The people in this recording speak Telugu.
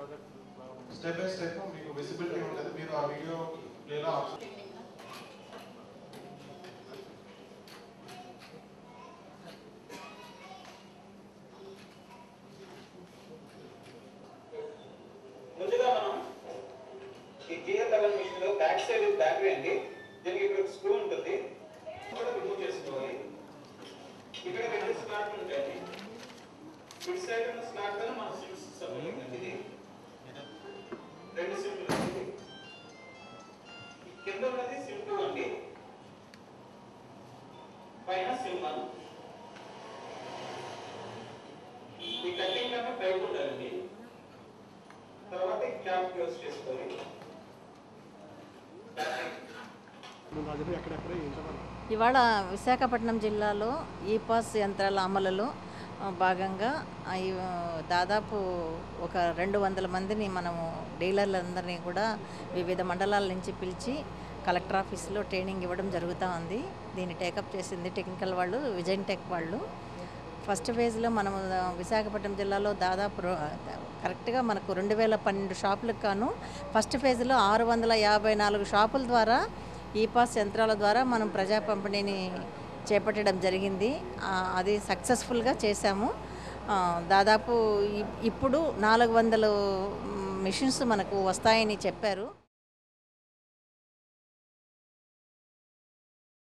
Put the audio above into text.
స్టెప్ బై స్టెప్ మీకు విజిబిలిటీ ఉంటుంది మీరు ఆ వీడియో ప్లేలో ముందుగా మనం ఈ లెవెన్ మిషన్లో బ్యాక్ సైడ్ బ్యాటరీ అండి. దీనికి ఇక్కడ స్క్రూ ఉంటుంది. కూడా రిమూవ్ చేసుకోవాలి. ఇక్కడ రెండు స్లాట్లు ఉంటాయి ఇటు సైడ్ ఉన్న స్లాట్లో మన సిమ్స్ సంబంధించింది ఇది రెండు సిమ్లు కింద ఉన్నది సిమ్ టూ అండి. పైన సిమ్ వన్ ఈ కటింగ్ కన్నా బయట ఉండాలండి. తర్వాత క్యాప్ క్లోజ్ చేసుకోవాలి ఇవాళ విశాఖపట్నం జిల్లాలో ఈ పాస్ యంత్రాల అమలులో భాగంగా దాదాపు ఒక రెండు వందల మందిని మనము డీలర్లందరినీ కూడా వివిధ మండలాల నుంచి పిలిచి కలెక్టర్ ఆఫీస్లో ట్రైనింగ్ ఇవ్వడం జరుగుతూ ఉంది. దీన్ని టేకప్ చేసింది టెక్నికల్ వాళ్ళు విజయన్ టెక్ వాళ్ళు. ఫస్ట్ ఫేజ్లో మనం విశాఖపట్నం జిల్లాలో దాదాపు కరెక్ట్గా మనకు రెండు వేల పన్నెండు షాపులకు కాను ఫస్ట్ ఫేజ్లో ఆరు వందల యాభై నాలుగు షాపుల ద్వారా ఈ పాస్ యంత్రాల ద్వారా మనం ప్రజా పంపిణీని చేపట్టడం జరిగింది. అది సక్సెస్ఫుల్గా చేశాము. దాదాపు ఇప్పుడు నాలుగు వందలు మిషన్స్ మనకు వస్తాయని చెప్పారు.